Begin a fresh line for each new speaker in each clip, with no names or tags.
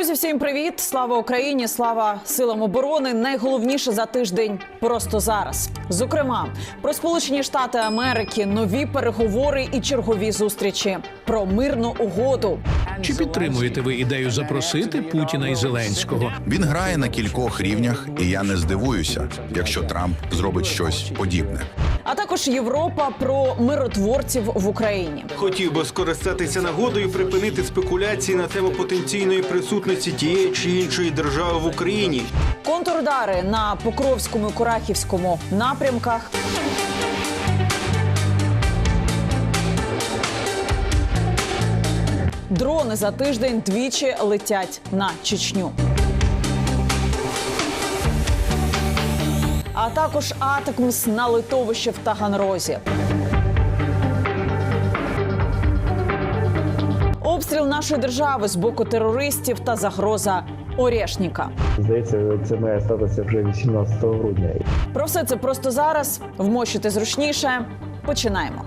Друзі, всім привіт! Слава Україні! Слава силам оборони! Найголовніше за тиждень просто зараз. Зокрема, про Сполучені Штати Америки, нові переговори і чергові зустрічі про мирну угоду.
Чи підтримуєте ви ідею запросити Путіна і Зеленського?
Він грає на кількох рівнях, і я не здивуюся, якщо Трамп зробить щось подібне.
А також Європа про миротворців в Україні.
Хотів би скористатися нагодою припинити спекуляції на тему потенційної присутності тієї чи іншої держави в Україні.
Контрудари на Покровському і Курахівському напрямках. Дрони за тиждень двічі летять на Чечню. А також атакмс на литовище в Таганрозі. Обстріл нашої держави з боку терористів та загроза Орешніка.
Здається, це має статися вже 18 грудня.
Про все це просто зараз. Вмощити зручніше. Починаємо.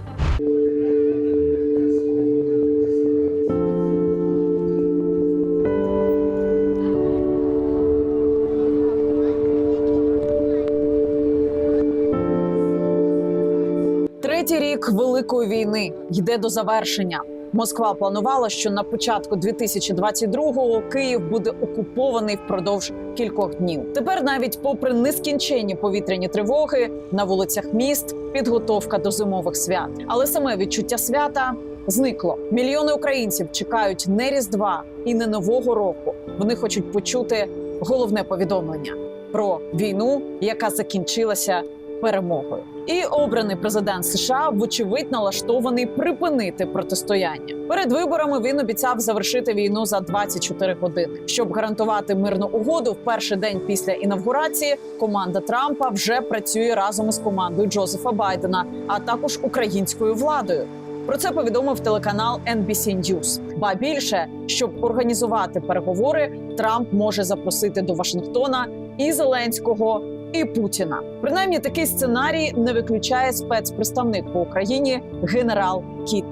Рік великої війни йде до завершення. Москва планувала, що на початку 2022-го Київ буде окупований впродовж кількох днів. Тепер, навіть попри нескінченні повітряні тривоги на вулицях міст, підготовка до зимових свят. Але саме відчуття свята зникло. Мільйони українців чекають не різдва і не нового року. Вони хочуть почути головне повідомлення про війну, яка закінчилася перемогою. І обраний президент США, вочевидь, налаштований припинити протистояння. Перед виборами він обіцяв завершити війну за 24 години. Щоб гарантувати мирну угоду в перший день після інавгурації, команда Трампа вже працює разом із командою Джозефа Байдена, а також українською владою. Про це повідомив телеканал NBC News. Ба більше, щоб організувати переговори, Трамп може запросити до Вашингтона і Зеленського, і Путіна. Принаймні, такий сценарій не виключає спецпредставник по Україні генерал Кіт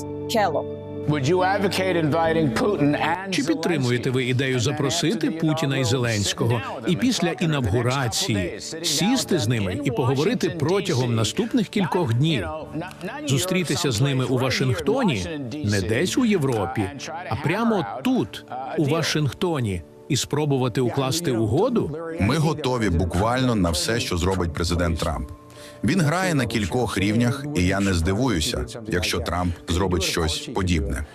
and
Чи підтримуєте ви ідею запросити Путіна і Зеленського і після інавгурації сісти з ними і поговорити протягом наступних кількох днів? Зустрітися з ними у Вашингтоні, не десь у Європі, а прямо тут, у Вашингтоні, і спробувати укласти угоду?
Ми готові буквально на все, що зробить президент Трамп. Він грає на кількох рівнях, і я не здивуюся, якщо Трамп зробить щось подібне.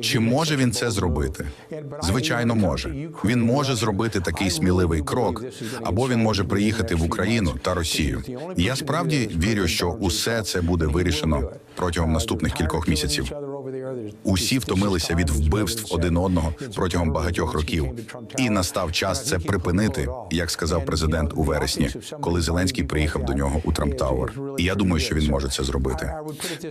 Чи може він це зробити? Звичайно, може. Він може зробити такий сміливий крок, або він може приїхати в Україну та Росію. Я справді вірю, що усе це буде вирішено протягом наступних кількох місяців. Усі втомилися від вбивств один одного протягом багатьох років, і настав час це припинити, як сказав президент у вересні, коли Зеленський приїхав до нього у Трамп Тауер. І я думаю, що він може це зробити.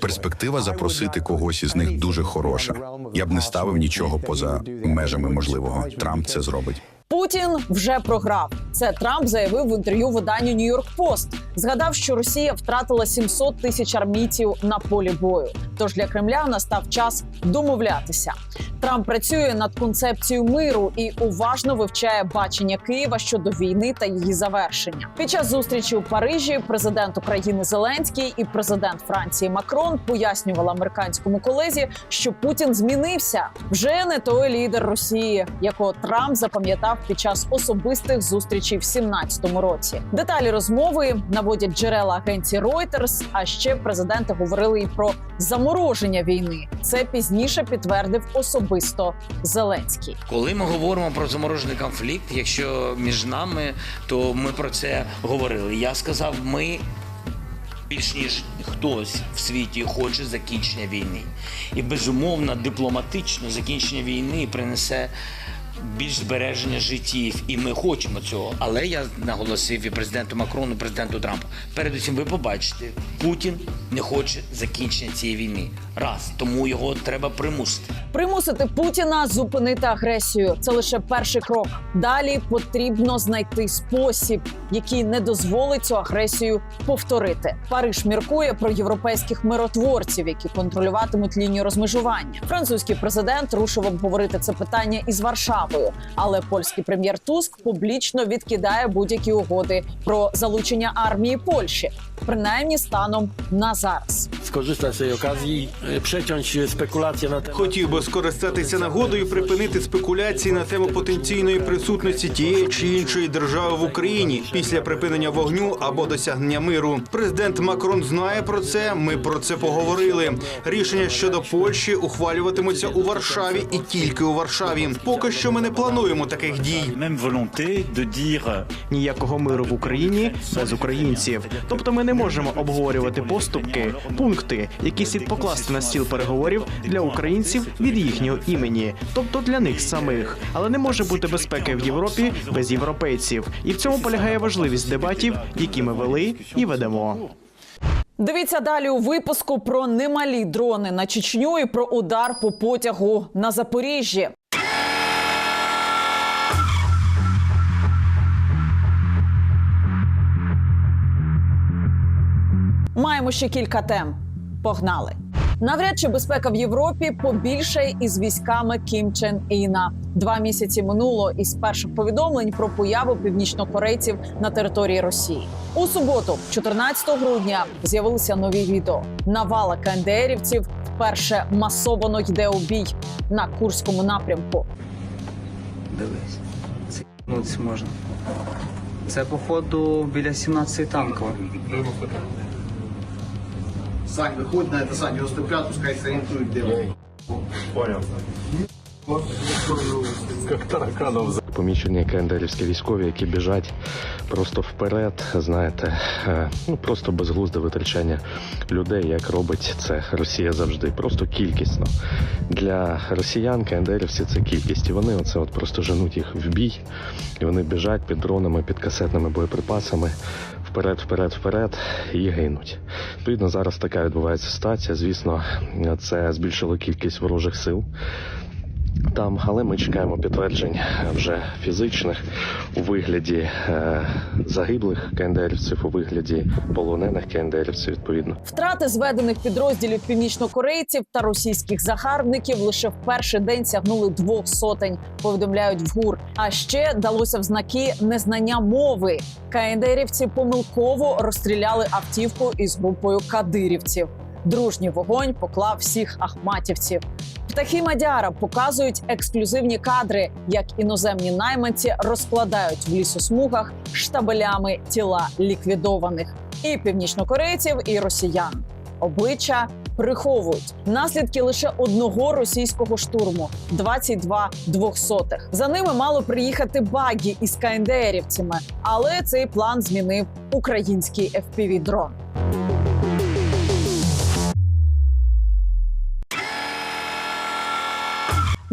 Перспектива запросити когось із них дуже хороша. Я б не ставив нічого поза межами можливого. Трамп це зробить.
Путін вже програв. Це Трамп заявив в інтерв'ю виданню Нью-Йорк Пост. Згадав, що Росія втратила 700 тисяч армійців на полі бою. Тож для Кремля настав час домовлятися. Трамп працює над концепцією миру і уважно вивчає бачення Києва щодо війни та її завершення. Під час зустрічі у Парижі президент України Зеленський і президент Франції Макрон пояснювали американському колезі, що Путін змінився вже не той лідер Росії, якого Трамп запам'ятав під час особистих зустрічей в 17-му році. Деталі розмови наводять джерела агенції Reuters, А ще президенти говорили і про замороження війни. Це пізніше підтвердив особисто Зеленський.
Коли ми говоримо про заморожений конфлікт, якщо між нами, то ми про це говорили. Я сказав, ми більш ніж хтось в світі хоче закінчення війни. І безумовно, дипломатично закінчення війни принесе. Більш збереження життів, і ми хочемо цього. Але я наголосив і президенту Макрону, і президенту Трампу. Передусім, ви побачите, Путін не хоче закінчення цієї війни. Раз тому його треба примусити.
Примусити Путіна зупинити агресію це лише перший крок. Далі потрібно знайти спосіб, який не дозволить цю агресію повторити. Париж міркує про європейських миротворців, які контролюватимуть лінію розмежування. Французький президент рушив обговорити це питання із Варшавою. Увагою. Але польський прем'єр Туск публічно відкидає будь-які угоди про залучення армії Польщі, принаймні станом на зараз.
tej okazji, y, przeciąć y, spekulacje na temat
Хотів би скористатися нагодою припинити спекуляції на тему потенційної присутності тієї чи іншої держави в Україні після припинення вогню або досягнення миру. Президент Макрон знає про це. Ми про це поговорили. Рішення щодо Польщі ухвалюватимуться у Варшаві і тільки у Варшаві. Поки що ми не плануємо таких дій.
de
ніякого миру в Україні без українців. Тобто ми не можемо обговорювати поступки, пункти, які слід покласти на стіл переговорів для українців від їхнього імені, тобто для них самих. Але не може бути безпеки в Європі без європейців, і в цьому полягає важливість дебатів, які ми вели і ведемо.
Дивіться далі у випуску про немалі дрони на Чечню і про удар по потягу на Запоріжжі. Маємо ще кілька тем. Погнали. Навряд чи безпека в Європі побільшає із військами Кім Чен Іна. Два місяці минуло із перших повідомлень про появу північнокорейців на території Росії. У суботу, 14 грудня, з'явилися нові відео. Навала КНДРівців вперше масовано йде у бій на курському напрямку.
Дивись, це можна. Це походу біля 17 танкова.
Сань, виходь на это, Сань, 95, пускай сорієнтують, де Понял. Как тараканов он.
Помічені кендерівські військові, які біжать просто вперед, знаєте, е, ну просто безглузде витрачання людей, як робить це Росія завжди. Просто кількісно. Для росіян кендерівці це кількість. І вони оце от просто женуть їх в бій, і вони біжать під дронами, під касетними боєприпасами. Вперед, вперед, вперед і гинуть. Відповідно, зараз така відбувається ситуація. Звісно, це збільшило кількість ворожих сил там, але ми чекаємо підтверджень вже фізичних у вигляді е, загиблих кендерівців, у вигляді полонених кендерівців. Відповідно.
Втрати зведених підрозділів північнокорейців та російських загарбників лише в перший день сягнули двох сотень. Повідомляють в ГУР. А ще далося в знаки незнання мови. КНДРівці помилково розстріляли автівку із групою кадирівців. Дружній вогонь поклав всіх ахматівців. Птахи Мадяра показують ексклюзивні кадри, як іноземні найманці розкладають в лісосмугах штабелями тіла ліквідованих і північнокорейців, і росіян. Обличчя приховують наслідки лише одного російського штурму 22 двохсотих. За ними мало приїхати багі із КНДРівцями, але цей план змінив український fpv дрон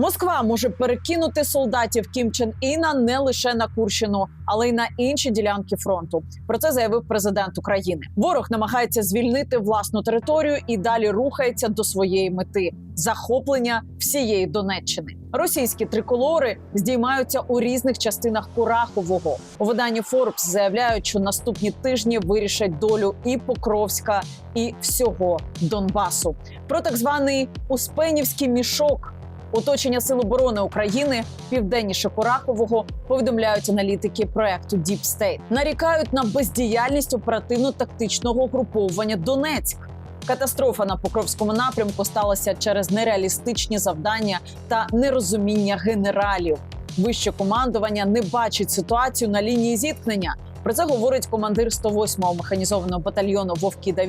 Москва може перекинути солдатів Кім Чен Іна не лише на Курщину, але й на інші ділянки фронту. Про це заявив президент України. Ворог намагається звільнити власну територію і далі рухається до своєї мети захоплення всієї Донеччини. Російські триколори здіймаються у різних частинах Курахового. У виданні Forbes заявляють, що наступні тижні вирішать долю і Покровська, і всього Донбасу. Про так званий Успенівський мішок. Оточення Сил оборони України південніше Курахового повідомляють аналітики проекту Deep State. Нарікають на бездіяльність оперативно-тактичного угруповування Донецьк. Катастрофа на Покровському напрямку сталася через нереалістичні завдання та нерозуміння генералів. Вище командування не бачить ситуацію на лінії зіткнення. Про це говорить командир 108-го механізованого батальйону Вовки да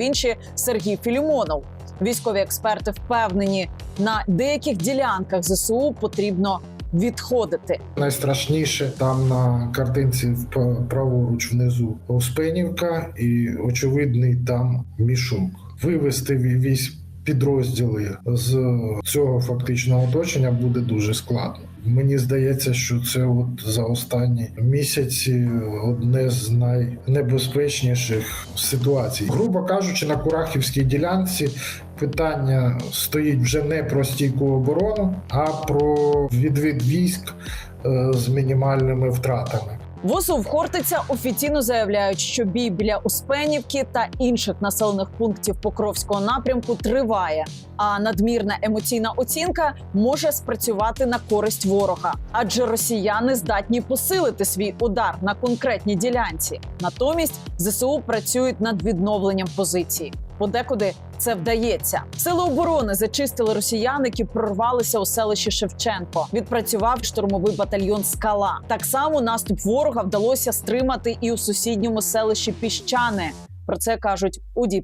Сергій Філімонов. Військові експерти впевнені, на деяких ділянках ЗСУ потрібно відходити.
Найстрашніше там на картинці в праворуч внизу Успенівка і очевидний там мішок. Вивести вісь підрозділи з цього фактичного оточення буде дуже складно. Мені здається, що це от за останні місяці одне з найнебезпечніших ситуацій. Грубо кажучи, на Курахівській ділянці питання стоїть вже не про стійку оборону, а про відвід військ е, з мінімальними втратами.
ВОСУ в Хортиця офіційно заявляють, що бій біля Успенівки та інших населених пунктів Покровського напрямку триває. А надмірна емоційна оцінка може спрацювати на користь ворога, адже росіяни здатні посилити свій удар на конкретній ділянці. Натомість ЗСУ працюють над відновленням позиції. Подекуди це вдається. Сили оборони зачистили росіян, які прорвалися у селищі Шевченко. Відпрацював штурмовий батальйон Скала. Так само наступ ворога вдалося стримати і у сусідньому селищі Піщане. Про це кажуть у Deep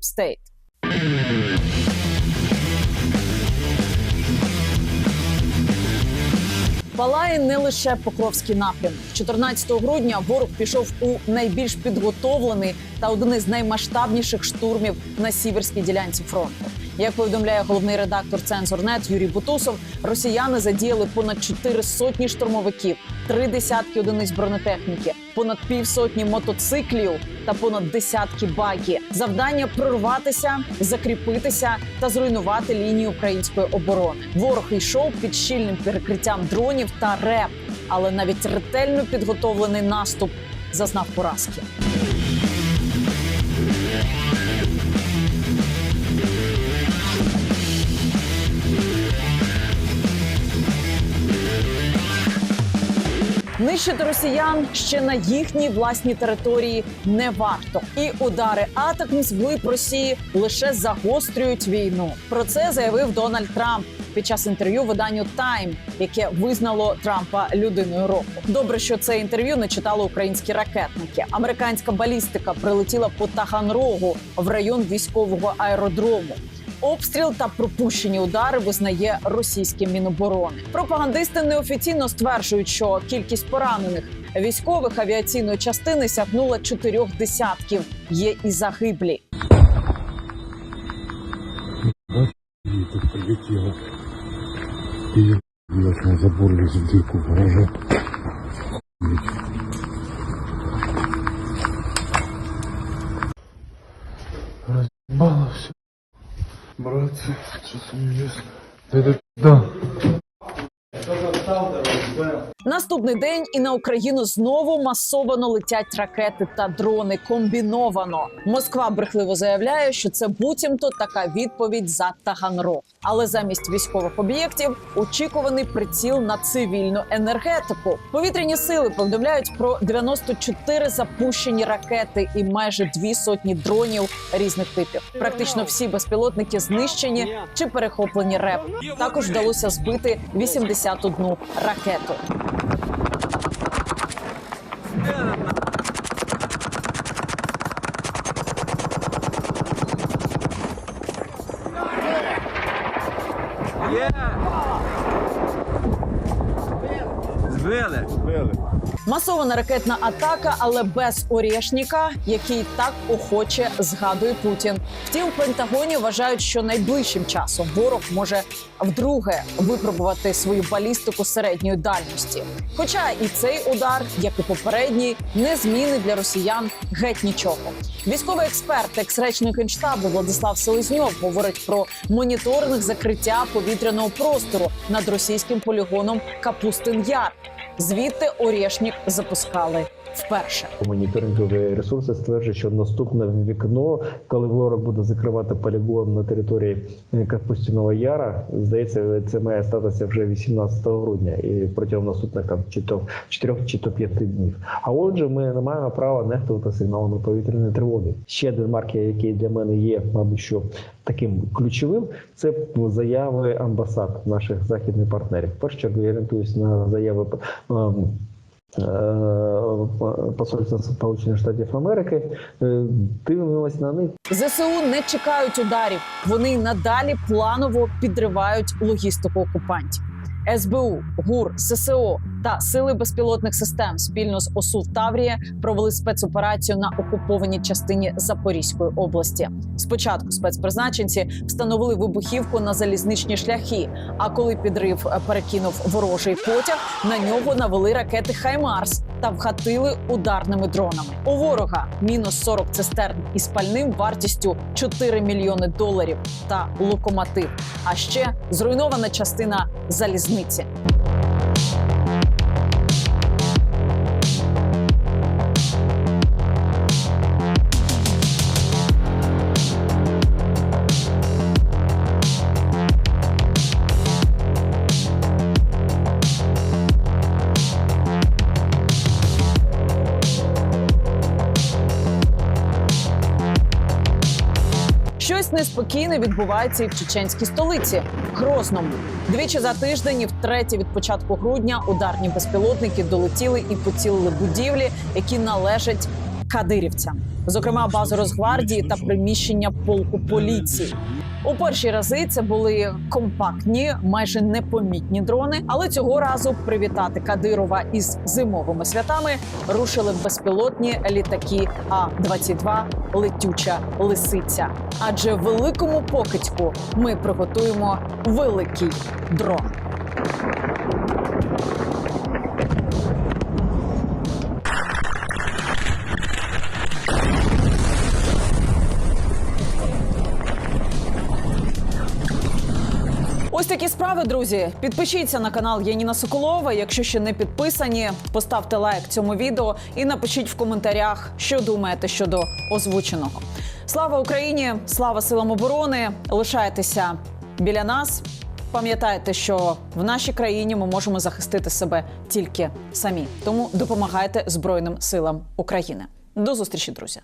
Палає не лише Покровський напрям. 14 грудня ворог пішов у найбільш підготовлений та один із наймасштабніших штурмів на сіверській ділянці фронту. Як повідомляє головний редактор Цензорнет Юрій Бутусов, росіяни задіяли понад чотири сотні штурмовиків, три десятки одиниць бронетехніки, понад півсотні мотоциклів та понад десятки баки. Завдання прорватися, закріпитися та зруйнувати лінію української оборони. Ворог йшов під щільним перекриттям дронів та РЕП, але навіть ретельно підготовлений наступ зазнав поразки. Нищити росіян ще на їхній власній території не варто, і удари атакам з глиб Росії лише загострюють війну. Про це заявив Дональд Трамп під час інтерв'ю виданню Time, яке визнало Трампа людиною року. Добре, що це інтерв'ю не читали українські ракетники. Американська балістика прилетіла по Таганрогу в район військового аеродрому. Обстріл та пропущені удари визнає російське міноборони. Пропагандисти неофіційно стверджують, що кількість поранених військових авіаційної частини сягнула чотирьох десятків. Є і загиблі.
тут прилетело. И я на забор лез в дырку в гараже. Разъебало все. Братцы, что-то неизвестно. Это да.
Наступний день і на Україну знову масовано летять ракети та дрони. Комбіновано. Москва брехливо заявляє, що це буцімто така відповідь за Таганрог. Але замість військових об'єктів очікуваний приціл на цивільну енергетику. Повітряні сили повідомляють про 94 запущені ракети і майже дві сотні дронів різних типів. Практично всі безпілотники знищені чи перехоплені РЕП. Також вдалося збити 81 ракету.
と。
Масована ракетна атака, але без Орєшніка, який так охоче згадує Путін. Втім, в Пентагоні вважають, що найближчим часом ворог може вдруге випробувати свою балістику середньої дальності. Хоча і цей удар, як і попередній, не змінить для росіян геть нічого. Військовий експерт, екс-речник генштабу Владислав Селезньов говорить про моніторинг закриття повітряного простору над російським полігоном Капустин Яр. Звідти Орєшнік запускали вперше.
Моніторингові ресурси стверджують, що наступне вікно, коли ворог буде закривати полігон на території Капустіного Яра, здається, це має статися вже 18 грудня і протягом наступних там чи то 4 чи то 5 днів. А отже, ми не маємо права нехтувати сигналами повітряної тривоги. Ще один маркер, який для мене є, мабуть, що таким ключовим, це заяви амбасад наших західних партнерів. В першу чергу я орієнтуюсь на заяви. Е, Посольства Сполучених Штатів Америки дивимось на них.
ЗСУ не чекають ударів. Вони надалі планово підривають логістику окупантів. СБУ, ГУР, ССО та сили безпілотних систем спільно з ОСУ Таврія провели спецоперацію на окупованій частині Запорізької області. Спочатку спецпризначенці встановили вибухівку на залізничні шляхи. А коли підрив е, перекинув ворожий потяг, на нього навели ракети Хаймарс та вхатили ударними дронами. У ворога мінус 40 цистерн із пальним вартістю 4 мільйони доларів та локомотив. А ще зруйнована частина залізниці. Неспокійне відбувається і в чеченській столиці Грозному. Двічі за тиждень, втретє від початку грудня, ударні безпілотники долетіли і поцілили будівлі, які належать кадирівцям, зокрема базу Росгвардії та приміщення полку поліції. У перші рази це були компактні, майже непомітні дрони. Але цього разу привітати Кадирова із зимовими святами рушили безпілотні літаки А 22 летюча лисиця. Адже великому покидьку ми приготуємо великий дрон. Ось такі справи, друзі. Підпишіться на канал Яніна Соколова. Якщо ще не підписані, поставте лайк цьому відео і напишіть в коментарях, що думаєте щодо озвученого. Слава Україні! Слава силам оборони! Лишайтеся біля нас. Пам'ятайте, що в нашій країні ми можемо захистити себе тільки самі. Тому допомагайте Збройним силам України. До зустрічі, друзі.